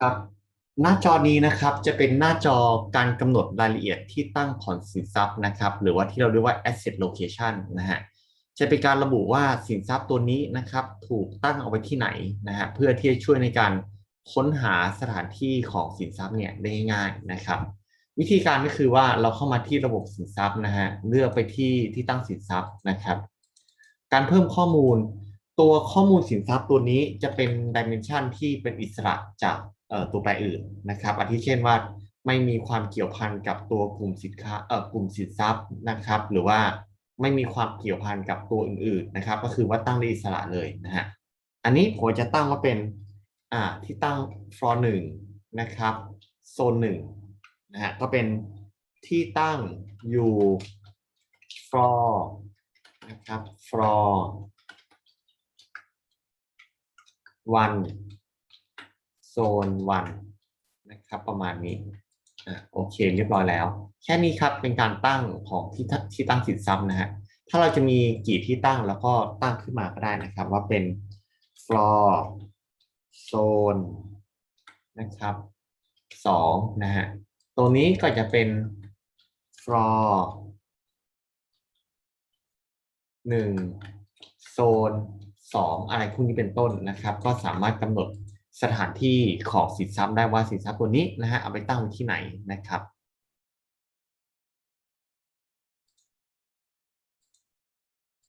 ครับหน้าจอนี้นะครับจะเป็นหน้าจอการกำหนดรายละเอียดที่ตั้งของสินทรัพย์นะครับ หรือว่าที่เราเรียกว่า asset location นะฮะจะเป็นการระบุว่าสินทรัพย์ตัวนี้นะครับ ถูกตั้งเอาไว้ที่ไหนนะฮะเพื่อที่จะช่วยในการค้นหาสถานที่ของสินทรัพย์เนี่ยได้ง่ายนะครับ วิธีการก็คือว่าเราเข้ามาที่ระบบสินทรัพย์นะฮะเลือกไปที่ที่ตั้งสินทรัพย์นะครับ การเพิ่มข้อมูล ตัวข้อมูลสินทรัพย์ตัวนี้จะเป็นดิเมนชันที่เป็นอิสระจากตัวแปรอื่นนะครับอาทิเช่นว่าไม่มีความเกี่ยวพันกับตัวกลุ่มสินค้าเอ่อกลุ่มสินทรัพย์นะครับ หรือว่าไม่มีความเกี่ยวพันกับตัวอื่นๆนะครับ ก็คือว่าตั้งได้อิสระเลยนะฮะอันนี้ผมจะตั้งว่าเป็นอ่าที่ตั้ง for หนึ่งนะครับโซนหนึ่งนะฮะก็เป็นที่ตั้งอยู่ for นะครับ for one zone one นวันนะครับประมาณนี้อะโอเคเรียบร้อยแล้ว แค่นี้ครับเป็นการตั้งของที่ที่ตั้งสินทรัพย์นะฮะถ้าเราจะมีกี่ที่ตั้งแล้วก็ตั้งขึ้นมาก็ได้นะครับ ว่าเป็น floor zone นะครับสองนะฮะตรงนี้ก็จะเป็น floor หนึ่งโซน สองอะไรพวกนี้เป็นต้นนะครับ ก็สามารถกำหนดสถานที่ของสินทรัพย์ได้ว่าสินทรัพย์ตัวนี้นะฮะเอาไปตั้งที่ไหนนะครับ